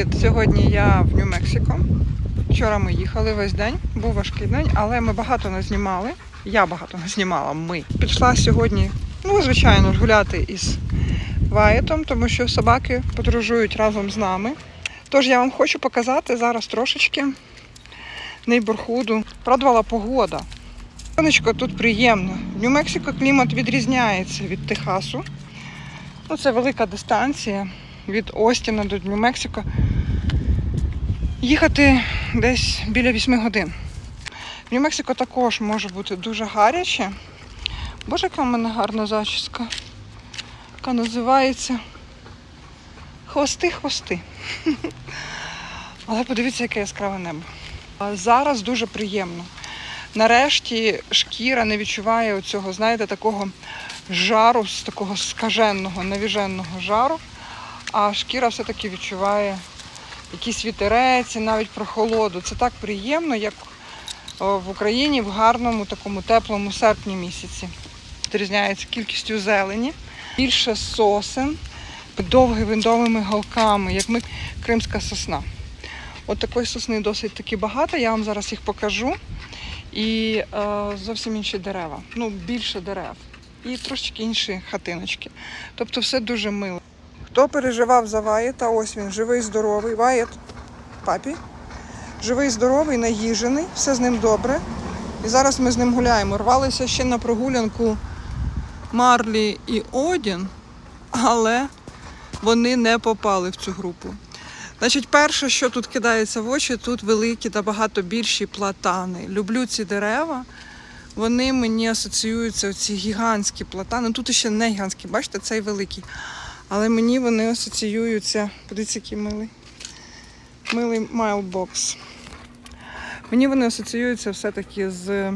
Привіт! Сьогодні я в Нью-Мексико. Вчора ми їхали весь день, був важкий день, але ми багато не знімали. Я багато не знімала. Ми пішла сьогодні, ну звичайно, гуляти із Ваєтом, тому що собаки подорожують разом з нами. Тож я вам хочу показати зараз трошечки нейборхуду. Радувала погода. Сонечко тут приємно. В Нью-Мексико клімат відрізняється від Техасу. Ну, це велика дистанція від Остіна до Нью-Мексико. Їхати десь біля 8 годин. В Нью-Мексико також може бути дуже гаряче. Боже, яка в мене гарна зачіска, яка називається Хвости-хвости. Але подивіться, яке яскраве небо. Зараз дуже приємно. Нарешті шкіра не відчуває оцього, знаєте, такого жару, з такого скаженого, навіженого жару, а шкіра все-таки відчуває якийсь вітерець, і навіть прохолоду. Це так приємно, як в Україні в гарному, такому теплому серпні місяці. Відрізняється кількістю зелені, більше сосен, довгими довгими галками, як ми кримська сосна. От такої сосни досить таки багато, я вам зараз їх покажу. І е, зовсім інші дерева, ну більше дерев. І трошечки інші хатиночки. Тобто все дуже мило. Хто переживав за Ваєта, ось він, живий, здоровий. Ваєт, папі. Живий, здоровий, наїжений, все з ним добре. І зараз ми з ним гуляємо. Рвалися ще на прогулянку Марлі і Одін, але вони не попали в цю групу. Значить, перше, що тут кидається в очі, тут великі та багато більші платани. Люблю ці дерева. Вони мені асоціюються, ці гігантські платани. Тут ще не гігантські, бачите, цей великий. Але мені вони асоціюються. Подивіться, який милий. Милий майлбокс. Мені вони асоціюються все-таки з,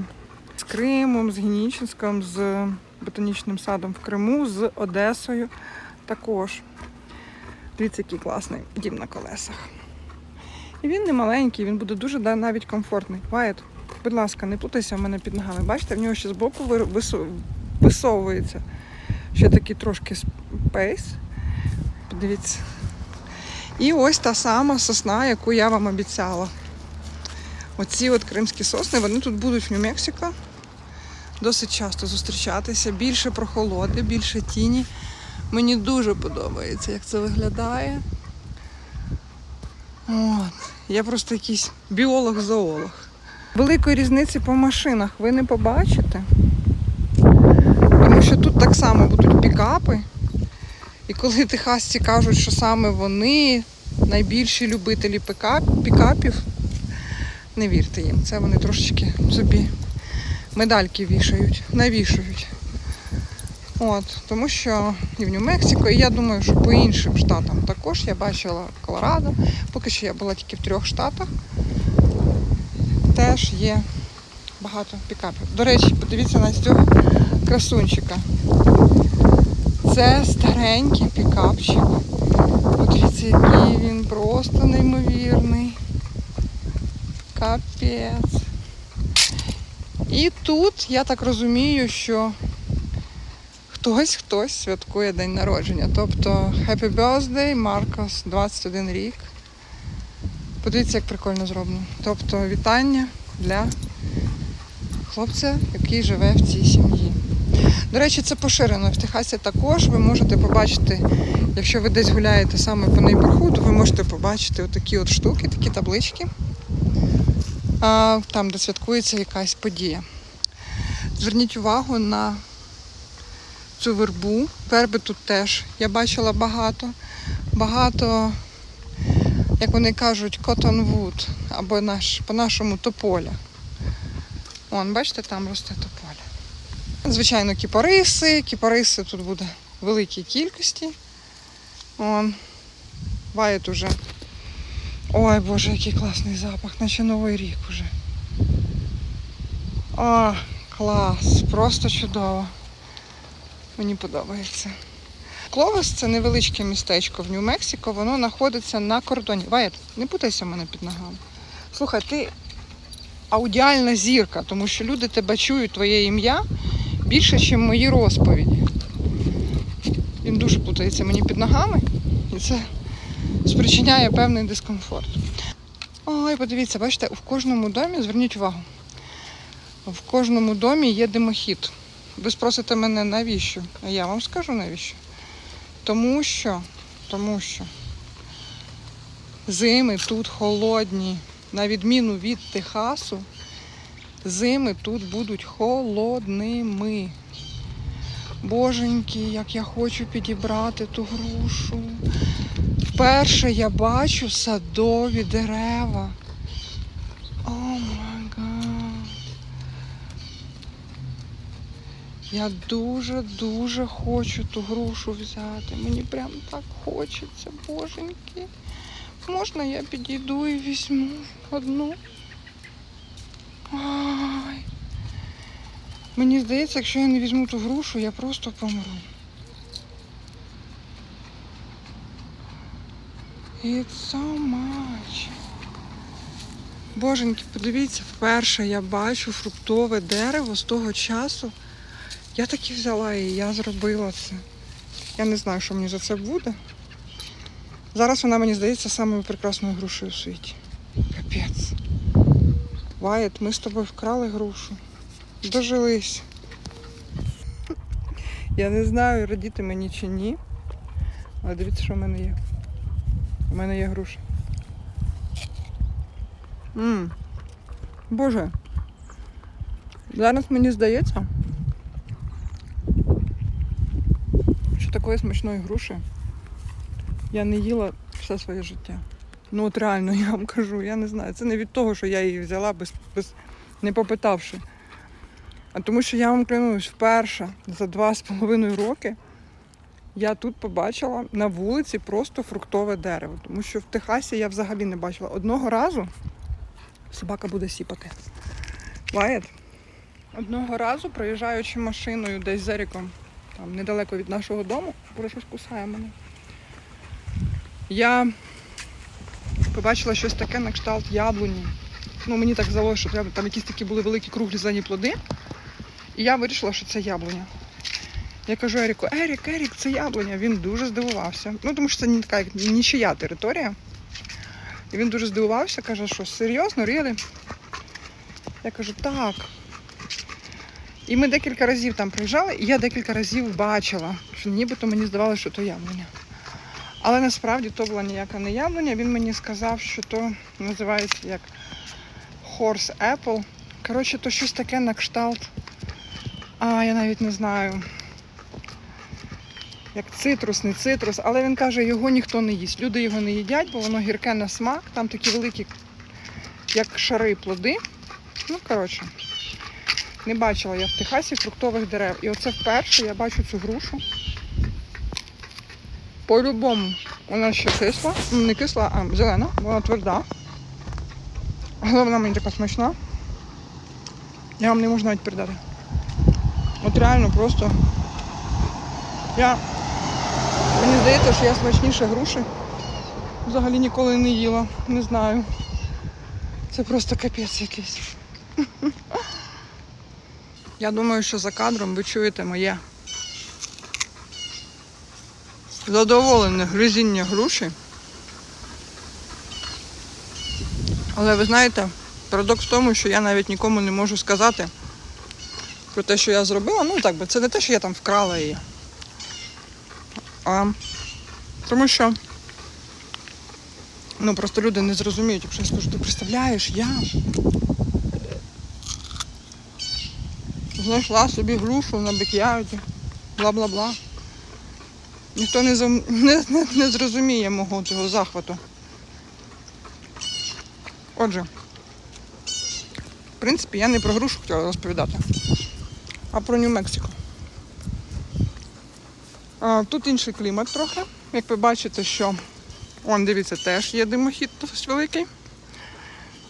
з Кримом, з Генічинськом, з ботанічним садом в Криму, з Одесою також. Дивіться, який класний дім на колесах. І він не маленький, він буде дуже навіть комфортний. Вайт, будь ласка, не плутайся в мене під ногами. Бачите, в нього ще збоку висовується. Ще такий трошки спейс. Подивіться. І ось та сама сосна, яку я вам обіцяла. Оці от кримські сосни, вони тут будуть в Нью-Мексико досить часто зустрічатися. Більше прохолоди, більше тіні. Мені дуже подобається, як це виглядає. От. Я просто якийсь біолог-зоолог. Великої різниці по машинах ви не побачите. Тому що тут так само будуть пікапи. І коли техасці кажуть, що саме вони найбільші любителі пікап, пікапів, не вірте їм. Це вони трошечки собі медальки вішають, навішують. От, тому що і в Нью-Мексико, і я думаю, що по іншим штатам також я бачила Колорадо. Поки що я була тільки в трьох штатах. Теж є багато пікапів. До речі, подивіться на цього красунчика. Це старенький пікапчик. Подивіться, який він просто неймовірний. Капець. І тут я так розумію, що хтось хтось святкує день народження. Тобто Happy Birthday, Маркос, 21 рік. Подивіться, як прикольно зроблено. Тобто вітання для хлопця, який живе в цій сім'ї. До речі, це поширено в Техасі також. Ви можете побачити, якщо ви десь гуляєте саме по нейборхуду, ви можете побачити отакі от штуки, такі таблички, там, де святкується якась подія. Зверніть увагу на цю вербу. Верби тут теж я бачила багато. Багато, як вони кажуть, cottonwood, або наш, по-нашому тополя. Вон, бачите, там росте тополя. Звичайно, кіпариси. Кіпариси тут буде в великій кількості. Вон. Ваєт уже. Ой, боже, який класний запах, наче новий рік уже. О, клас, просто чудово. Мені подобається. Кловес це невеличке містечко в Нью-Мексико, воно знаходиться на кордоні. Ваєт, не путайся в мене під ногами. Слухай, ти аудіальна зірка, тому що люди тебе чують, твоє ім'я більше, ніж мої розповіді. Він дуже путається мені під ногами. І це спричиняє певний дискомфорт. Ой, подивіться, бачите, в кожному домі, зверніть увагу, в кожному домі є димохід. Ви спросите мене, навіщо? А я вам скажу навіщо. Тому що, тому що зими тут холодні. На відміну від Техасу, зими тут будуть холодними. Боженьки, як я хочу підібрати ту грушу. Вперше я бачу садові дерева. О май гад. Я дуже-дуже хочу ту грушу взяти. Мені прям так хочеться, боженьки. Можна я підійду і візьму одну? Мені здається, якщо я не візьму ту грушу, я просто помру. It's so much. Боженьки, подивіться, вперше я бачу фруктове дерево з того часу. Я таки взяла і я зробила це. Я не знаю, що мені за це буде. Зараз вона мені здається самою прекрасною грушею у світі. Капець. Ваєт, ми з тобою вкрали грушу. Дожились. Я не знаю, радіти мені чи ні. Але дивіться, що в мене є. У мене є груша. Мм. Боже. Зараз мені здається, що такої смачної груші я не їла все своє життя. Ну от реально, я вам кажу, я не знаю. Це не від того, що я її взяла без, без не попитавши. А тому що я вам клянусь, вперше за два з половиною роки я тут побачила на вулиці просто фруктове дерево. Тому що в Техасі я взагалі не бачила. Одного разу собака буде сіпати. Ваєт. Одного разу, проїжджаючи машиною десь з Еріком, там недалеко від нашого дому, боже, щось кусає мене. Я побачила щось таке на кшталт яблуні. Ну, мені так здалося, що там якісь такі були великі круглі зелені плоди. І я вирішила, що це яблуня. Я кажу Еріку, Ерік, Ерік, це яблуня. Він дуже здивувався. Ну, тому що це не така нічия територія. І він дуже здивувався, каже, що серйозно, ріли? Я кажу, так. І ми декілька разів там приїжджали, і я декілька разів бачила, що нібито мені здавалося, що то яблуня. Але насправді то була ніяка не яблуня. Він мені сказав, що то називається як Horse Apple. Коротше, то щось таке на кшталт. А, я навіть не знаю. Як цитрус, не цитрус, але він каже, його ніхто не їсть. Люди його не їдять, бо воно гірке на смак, там такі великі, як шари плоди. Ну, коротше, не бачила я в Техасі фруктових дерев. І оце вперше я бачу цю грушу. По-любому, вона ще кисла, не кисла, а зелена, вона тверда. Але вона мені така смачна. Я вам не можу навіть передати. От реально просто. Я. Мені здається, що я смачніше груші. Взагалі ніколи не їла. Не знаю. Це просто капець якийсь. Я думаю, що за кадром ви чуєте моє задоволене гризіння груші. Але ви знаєте, парадокс в тому, що я навіть нікому не можу сказати про те, що я зробила. Ну так би, це не те, що я там вкрала її. А тому що ну просто люди не зрозуміють, якщо я скажу, ти представляєш, я знайшла собі грушу на бекярді, бла-бла-бла. Ніхто не, зам- не, не, не зрозуміє мого цього захвату. Отже, в принципі, я не про грушу хотіла розповідати, а про Нью-Мексико. Тут інший клімат трохи. Як ви бачите, що он, дивіться, теж є димохід досить великий.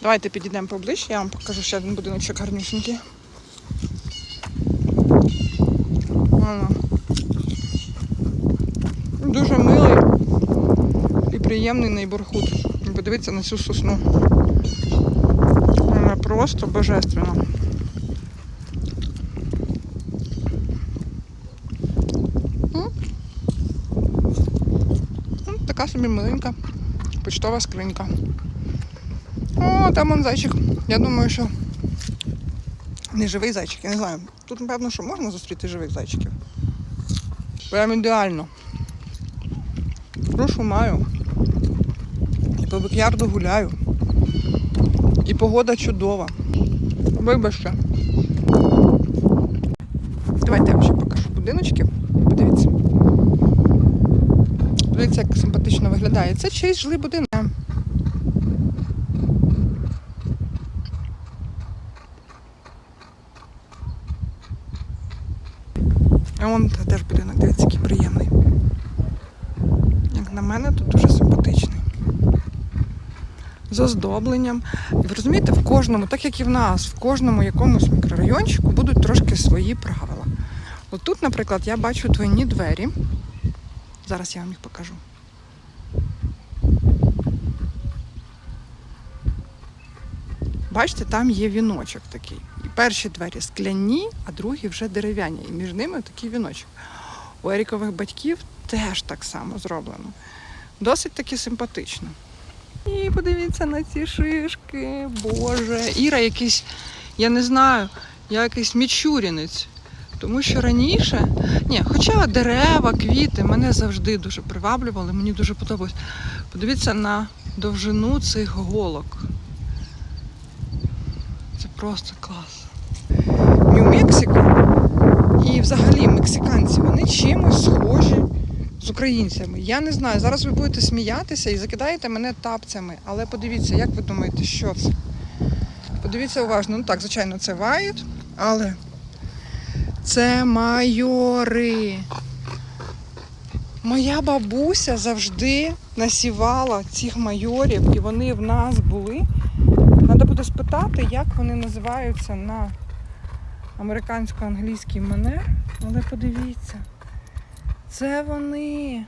Давайте підійдемо поближче, я вам покажу ще один будиночок гарнішенький. Дуже милий і приємний нейборхуд. Подивіться на цю сосну. Вона просто божественна. Така собі миленька. почтова скринька. О, там он зайчик. Я думаю, що не живий зайчик, я не знаю. Тут, напевно, що можна зустріти живих зайчиків. Прям ідеально. Грушу маю. І по бекярду гуляю. І погода чудова. Вибачте. Давайте я вам ще покажу будиночки. Подивіться. Подивіться, як симпатично виглядає. Це чийсь жилий будинок. А вон теж будинок, дивіться, який приємний. Як на мене, тут дуже симпатичний. З оздобленням. І ви розумієте, в кожному, так як і в нас, в кожному якомусь мікрорайончику будуть трошки свої правила. От тут, наприклад, я бачу двойні двері. Зараз я вам їх покажу. Бачите, там є віночок такий. І перші двері скляні, а другі вже дерев'яні. І між ними такий віночок. У Ерікових батьків теж так само зроблено. Досить таки симпатично. І подивіться на ці шишки. Боже. Іра якийсь, я не знаю, я якийсь мічурінець. Тому що раніше, ні, хоча дерева, квіти мене завжди дуже приваблювали, мені дуже подобалось. Подивіться на довжину цих голок. Просто клас. Нью-Мексико і взагалі мексиканці, вони чимось схожі з українцями. Я не знаю, зараз ви будете сміятися і закидаєте мене тапцями, але подивіться, як ви думаєте, що це? Подивіться уважно. Ну так, звичайно, це вайт, але це майори. Моя бабуся завжди насівала цих майорів, і вони в нас були. Треба буде спитати, як вони називаються на американсько-англійський манер. Але подивіться, це вони.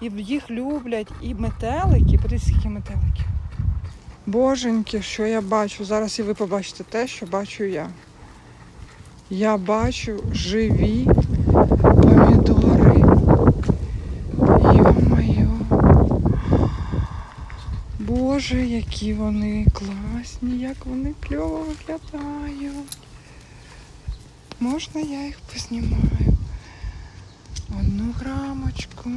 І їх люблять і метелики. Подивіться, які метелики. Боженьки, що я бачу. Зараз і ви побачите те, що бачу я. Я бачу живі помідори. Йо-моє. Боже, які вони класні, як вони кльово виглядають. Можна я їх познімаю? Одну грамочку.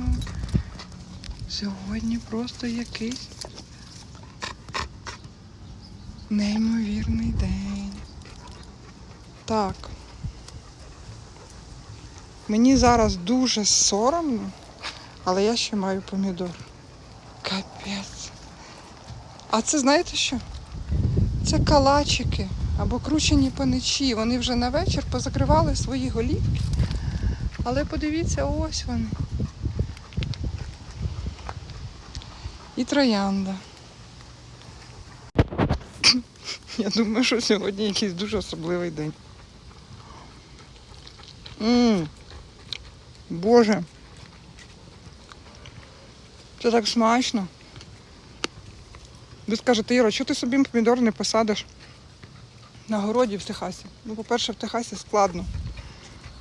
Сьогодні просто якийсь неймовірний день. Так. Мені зараз дуже соромно, але я ще маю помідор. А це знаєте що? Це калачики або кручені паничі. Вони вже на вечір позакривали свої голівки. Але подивіться, ось вони. І троянда. Я думаю, що сьогодні якийсь дуже особливий день. Ммм. Боже. Це так смачно. Ви скажете, Іра, чого ти собі помідор не посадиш на городі в Техасі? Ну, по-перше, в Техасі складно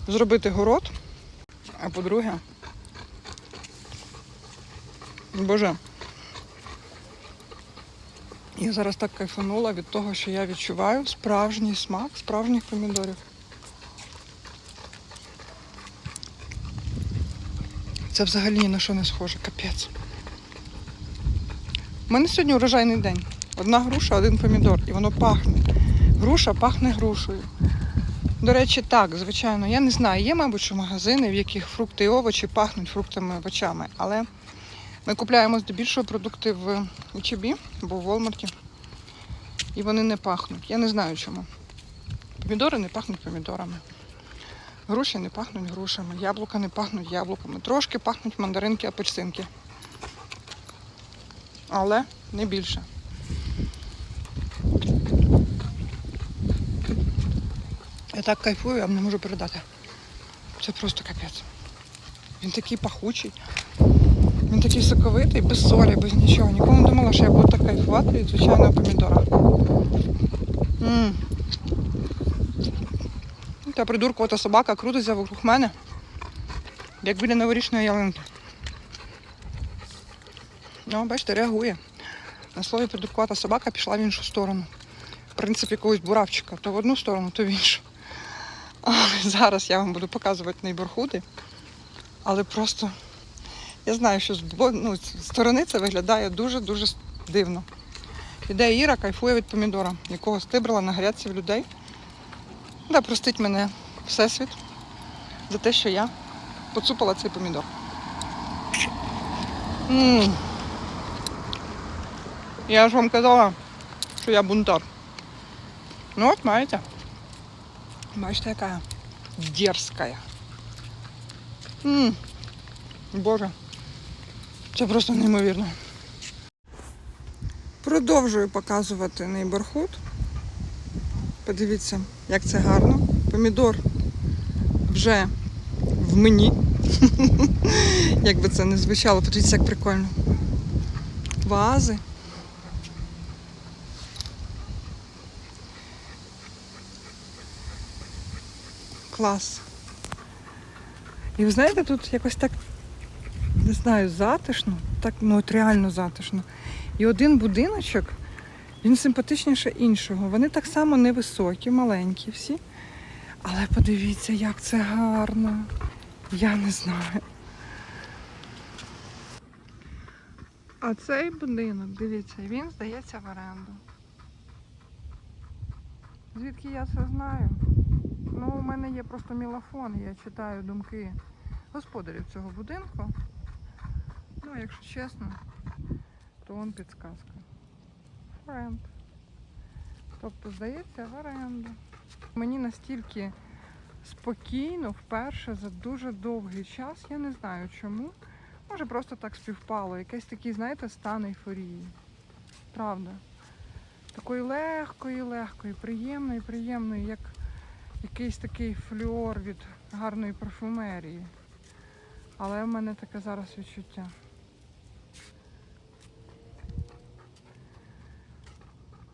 зробити город, а по-друге, Боже, я зараз так кайфанула від того, що я відчуваю справжній смак справжніх помідорів. Це взагалі ні на що не схоже, капець. У мене сьогодні урожайний день. Одна груша, один помідор, і воно пахне. Груша пахне грушею. До речі, так, звичайно, я не знаю, є, мабуть, магазини, в яких фрукти і овочі пахнуть фруктами і овочами, але ми купляємо здебільшого продукти в H&B або в Walmart, і вони не пахнуть. Я не знаю чому. Помідори не пахнуть помідорами. Груші не пахнуть грушами, яблука не пахнуть яблуками. Трошки пахнуть мандаринки, апельсинки. Але не більше. Я так кайфую, я не можу передати. Це просто капець. Він такий пахучий. Він такий соковитий, без солі, без нічого. Ніколи не думала, що я буду так кайфувати від звичайного помідора. Та придуркувата собака крутиться вокруг мене, як біля новорічної ялинки. Ну, бачите, реагує. На слові придуркувата собака пішла в іншу сторону. Принцип якогось буравчика. То в одну сторону, то в іншу. Зараз я вам буду показувати нейборхуди. Але просто я знаю, що з, ну, сторони це виглядає дуже-дуже дивно. Іде Іра, кайфує від помідора, якого стибрила на грядці в людей. Да, простить мене Всесвіт за те, що я поцупила цей помідор. м Я ж вам казала, що я бунтар. Ну от маєте. Бачите, яка дерзкая. м Боже. Це просто неймовірно. Продовжую показувати нейборхуд. Подивіться, як це гарно. Помідор вже в мені. як би це не звучало, подивіться, як прикольно. Вази. Клас. І ви знаєте, тут якось так, не знаю, затишно, так, ну от реально затишно. І один будиночок, він симпатичніше іншого. Вони так само невисокі, маленькі всі. Але подивіться, як це гарно. Я не знаю. А цей будинок, дивіться, він здається в оренду. Звідки я це знаю? Ну, у мене є просто мілофон, я читаю думки господарів цього будинку. Ну, якщо чесно, то он підсказка. Френд. Тобто, здається, в оренду. Мені настільки спокійно вперше за дуже довгий час, я не знаю чому. Може просто так співпало. Якийсь такий, знаєте, стан ейфорії. Правда. Такої легкої, легкої, приємної, приємної, як якийсь такий фльор від гарної парфумерії. Але в мене таке зараз відчуття.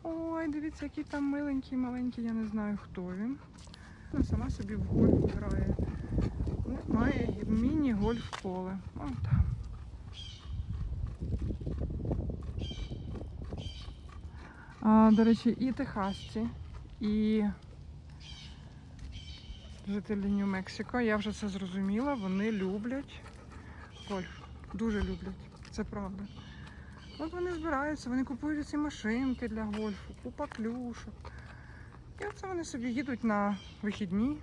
Ой, дивіться, який там миленький, маленький, я не знаю хто він. Вона сама собі в гольф грає. Має міні-гольф поле. Вон там. А, до речі, і техасці, і жителі Нью-Мексико, я вже це зрозуміла, вони люблять гольф. Дуже люблять, це правда. От вони збираються, вони купують ці машинки для гольфу, купа клюшок. І оце вони собі їдуть на вихідні,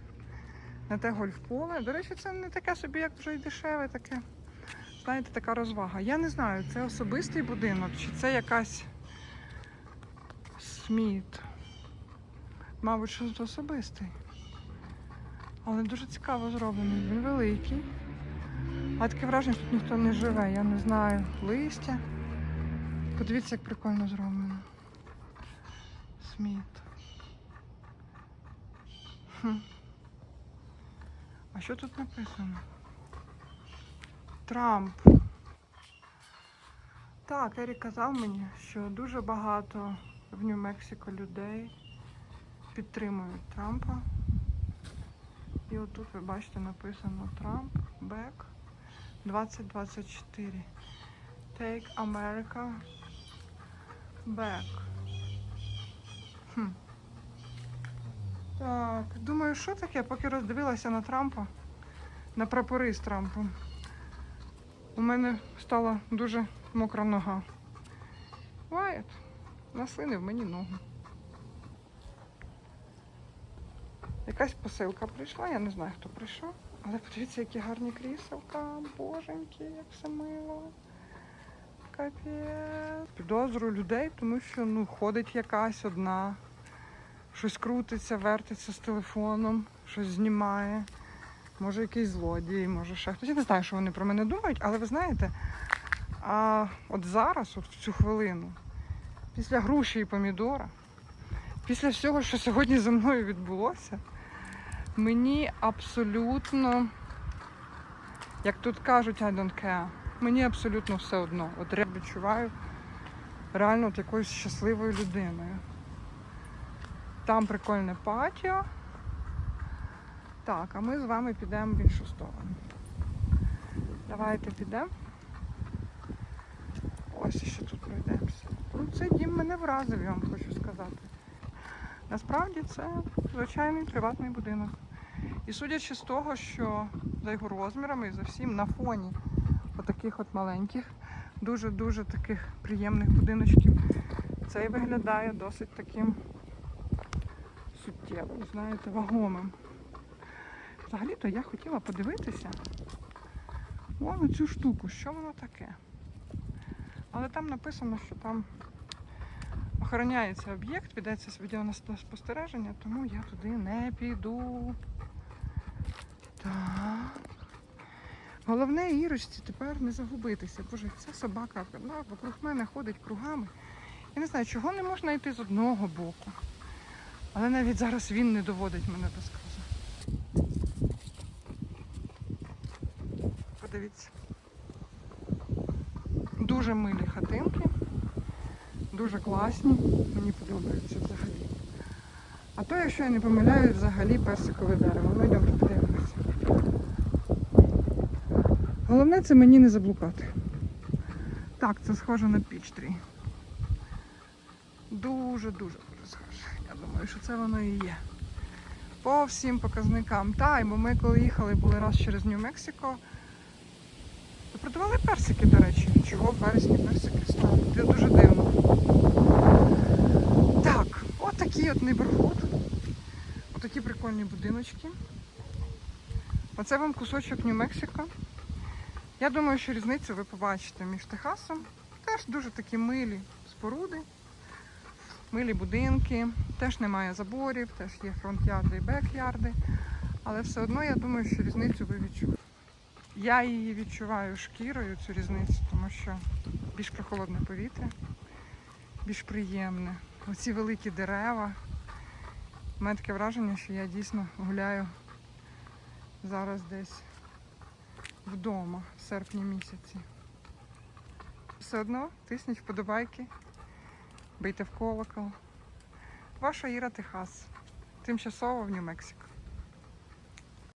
на те гольф-поле. До речі, це не таке собі, як вже й дешеве, таке, знаєте, така розвага. Я не знаю, це особистий будинок, чи це якась сміт. Мабуть, щось особистий. Але дуже цікаво зроблений. Він великий. А таке враження, що тут ніхто не живе, я не знаю. Листя. Подивіться, як прикольно зроблено. Сміт. Хм. А що тут написано? Трамп. Так, Ерік казав мені, що дуже багато в Нью-Мексико людей підтримують Трампа. І отут ви бачите написано Трамп Бек 2024. Take America Back. Хм. Так, думаю, що таке, поки роздивилася на Трампа, на прапори з Трампом. У мене стала дуже мокра нога. Вайт, наслинив мені ногу. Якась посилка прийшла, я не знаю, хто прийшов. Але подивіться, які гарні кріселка. Боженьки, як все мило. Капець. Підозрюю людей, тому що ну, ходить якась одна, щось крутиться, вертиться з телефоном, щось знімає. Може якийсь злодій, може ще хтось. Я не знаю, що вони про мене думають, але ви знаєте, а от зараз, от в цю хвилину, після груші і помідора, після всього, що сьогодні зі мною відбулося, мені абсолютно, як тут кажуть, I don't care, мені абсолютно все одно. От я відчуваю реально от якоюсь щасливою людиною. Там прикольне патіо. Так, а ми з вами підемо в іншу сторону. Давайте підемо. Давайте ще тут пройдемося. Ну, цей дім мене вразив, я вам хочу сказати. Насправді це звичайний приватний будинок. І судячи з того, що за його розмірами і за всім на фоні отаких от маленьких, дуже-дуже таких приємних будиночків, цей виглядає досить таким суттєвим, знаєте, вагомим. Взагалі-то я хотіла подивитися вон на цю штуку, що воно таке. Але там написано, що там охороняється об'єкт, ведеться відеоспостереження, тому я туди не піду. Так. Головне Ірочці тепер не загубитися. Боже, ця собака ну, вокруг мене ходить кругами. Я не знаю, чого не можна йти з одного боку. Але навіть зараз він не доводить мене до сказу. Подивіться. Дуже милі хатинки, дуже класні, мені подобаються взагалі. А то, якщо я не помиляюсь, взагалі персикове дерево. Ми йдемо подивимося. Головне це мені не заблукати. Так, це схоже на пічтрі. Дуже-дуже дуже схоже. Я думаю, що це воно і є. По всім показникам. Та, бо ми коли їхали, були раз через Нью-Мексико. Продавали персики, до речі. Чого вересні персики стали? Це дуже дивно. Так, от от нейборхуд. Отакі прикольні будиночки. Оце вам кусочок Нью-Мексико. Я думаю, що різницю ви побачите між Техасом. Теж дуже такі милі споруди, милі будинки, теж немає заборів, теж є фронт-ярди і бек-ярди. Але все одно я думаю, що різницю ви відчуєте. Я її відчуваю шкірою, цю різницю, тому що більш прохолодне повітря, більш приємне. Оці великі дерева. У мене таке враження, що я дійсно гуляю зараз десь вдома в серпні місяці. Все одно тисніть вподобайки, бийте в колокол. Ваша Іра Техас. Тимчасово в Нью-Мексико.